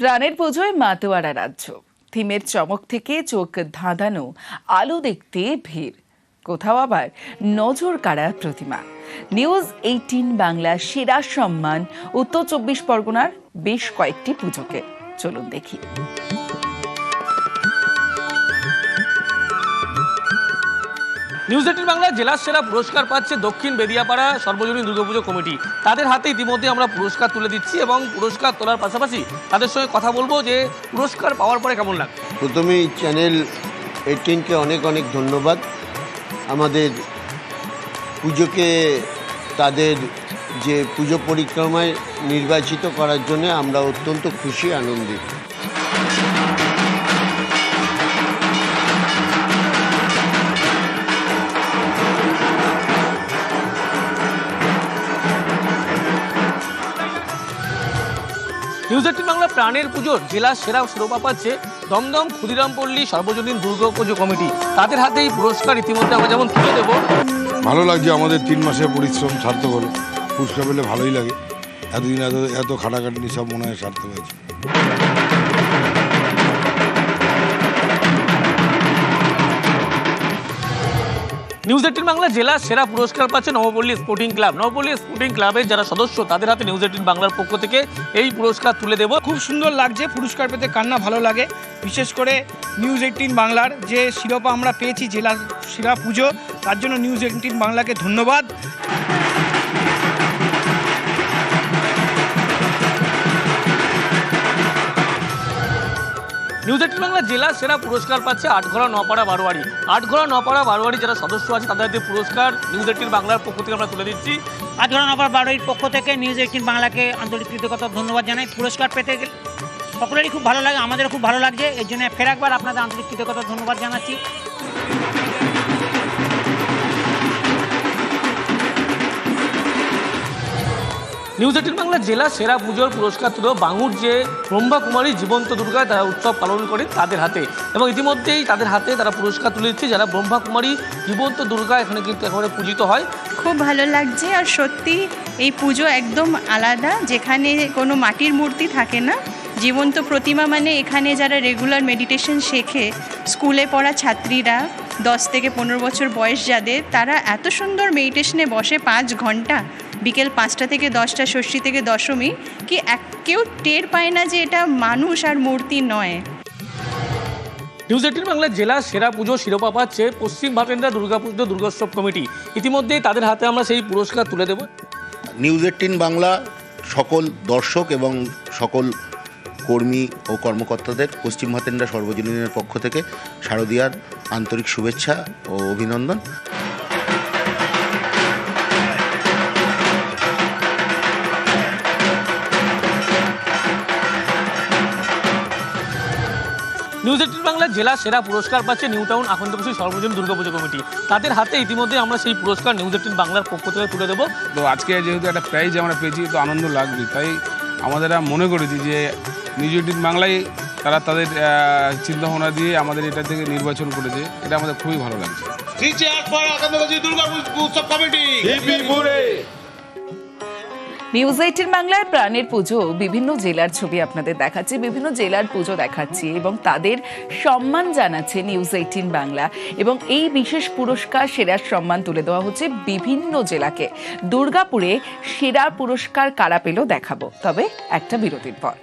প্রাণের পুজোয় মাতোয়ারা রাজ্য। থিমের চমক থেকে চোখ ধাঁধানো, আলো দেখতে ভিড়। কোথাও আবার নজর কাড়া প্রতিমা। নিউজ এইটিন বাংলা সেরা সম্মান, উত্তর চব্বিশ পরগনার বেশ কয়েকটি পুজোকে। চলুন দেখি। নিউজ এইটিন বাংলা জেলার সেরা পুরস্কার পাচ্ছে দক্ষিণ বেদিয়াপাড়া সর্বজনীন দুর্গাপুজো কমিটি। তাদের হাতে ইতিমধ্যে আমরা পুরস্কার তুলে দিচ্ছি এবং পুরস্কার তোলার পাশাপাশি তাদের সঙ্গে কথা বলব যে পুরস্কার পাওয়ার পরে কেমন লাগে প্রথমেই চ্যানেল এইটিনকে অনেক অনেক ধন্যবাদ। আমাদের পুজোকে তাদের যে পুজো পরিক্রমায় নির্বাচিত করার জন্য আমরা অত্যন্ত খুশি, আনন্দিত। নিউজ বাংলা প্রাণের পুজোর জেলা সেরা শিরোপা পাচ্ছে দমদম, ক্ষুদিরাম পল্লী, সর্বজনীন দুর্গাপুজো কমিটি। তাদের হাতে এই পুরস্কার ইতিমধ্যে আমরা যেমন তুলে দেবো। ভালো লাগছে আমাদের তিন মাসের পরিশ্রম সার্থক হলো। পুরস্কার পেলে ভালোই লাগে। এতদিন এত এত খাটাখাটনি সব মনে হয় সার্থক হয়েছে। নিউজ এইটিন বাংলা জেলা সেরা পুরস্কার পাচ্ছে Nabapalli sporting club Nabapalli sporting ক্লাবের যারা সদস্য, তাদের হাতে নিউজ এইটিন বাংলার পক্ষ থেকে এই পুরস্কার তুলে দেব। খুব সুন্দর লাগছে, পুরস্কার পেতে কান্না ভালো লাগে। বিশেষ করে নিউজ এইটিন বাংলার যে শিরোপা আমরা পেয়েছি জেলা সেরা পুজো, তার জন্য নিউজ এইটিন বাংলাকে ধন্যবাদ। নিউজ এইটিন বাংলা জেলা সেরা পুরস্কার পাচ্ছে আটঘরা নপাড়া বারোয়ারি। আটঘরা নপাড়া বারোয়ারি যারা সদস্য আছে, তাদের পুরস্কার নিউজ এইটিন বাংলার পক্ষ থেকে আমরা তুলে দিচ্ছি। আটঘরা নপাড়া বারোয়ারির পক্ষ থেকে নিউজ এইটিন বাংলাকে আন্তরিক কৃতজ্ঞতা, ধন্যবাদ জানাই। পুরস্কার পেতে গেলে সকলেরই খুব ভালো লাগে, আমাদেরও খুব ভালো লাগছে। এর জন্য ফের একবার আপনাদের আন্তরিক কৃতজ্ঞতা, ধন্যবাদ জানাচ্ছি। নিউজ এইটিন বাংলা জেলা সেরা পুজোর পুরস্কার তুলো বাঙুর যে ব্রহ্মা কুমারী জীবন্ত দুর্গায় তারা উৎসব পালন করে তাদের হাতে। এবং ইতিমধ্যেই তাদের হাতে তারা পুরস্কার তুলে দিচ্ছে যারা ব্রহ্মা কুমারী জীবন্ত দুর্গা এখানে কিন্তু একেবারে পূজিত হয়। খুব ভালো লাগছে আর সত্যি এই পুজো একদম আলাদা, যেখানে কোনো মাটির মূর্তি থাকে না। জীবন্ত প্রতিমা মানে এখানে যারা রেগুলার মেডিটেশন শেখে স্কুলে পড়া ছাত্রীরা, দশ থেকে পনেরো বছর বয়স যাদের, তারা এত সুন্দর মেডিটেশনে বসে পাঁচ ঘণ্টা বিকেল পাঁচটা থেকে দশটা ষষ্ঠী থেকে দশমী কি এক কেউ টের পায় না যে এটা মানুষ আর মূর্তি নয়। নিউজ এইটিন বাংলা জেলা সেরা পুজো শিরোপা পাচ্ছে পশ্চিম ভাটেন্দ্রা দুর্গাপুজো দুর্গোৎসব কমিটি। ইতিমধ্যেই তাদের হাতে আমরা সেই পুরস্কার তুলে দেবো। নিউজ এইটিন বাংলা সকল দর্শক এবং সকল কর্মী ও কর্মকর্তাদের পশ্চিম ভাতেন্দ্রা সর্বজনীনের পক্ষ থেকে শারদীয়ার আন্তরিক শুভেচ্ছা ও অভিনন্দন। নিউজ এইটিন বাংলা জেলা সেরা পুরস্কার পাচ্ছে নিউ টাউন আখন্দপুষি সর্বজনীন দুর্গাপুজো কমিটি। তাদের হাতে ইতিমধ্যে আমরা সেই পুরস্কার নিউজ এইটিন বাংলার পক্ষ থেকে তুলে দেবো। তো আজকে যেহেতু একটা প্রাইজ আমরা পেয়েছি তো আনন্দ লাগবে। তাই আমাদের মনে করেছি যে নিউজ এইটিন বাংলায় তারা তাদের চিন্তা ভাবনা দিয়ে আমাদের এটা থেকে নির্বাচন করেছে। এটা আমাদের খুবই ভালো লাগছে। নিউজ এইটিন বাংলায় প্রাণের পুজো। বিভিন্ন জেলার ছবি আপনাদের দেখাচ্ছি, বিভিন্ন জেলার পুজো দেখাচ্ছি এবং তাদের সম্মান জানাচ্ছে নিউজ এইটিন বাংলা। এবং এই বিশেষ পুরস্কার, সেরার সম্মান তুলে দেওয়া হচ্ছে বিভিন্ন জেলাকে। দুর্গাপুরে সেরা পুরস্কার কারা পেল দেখাবো। তবে একটা বিরতির পর।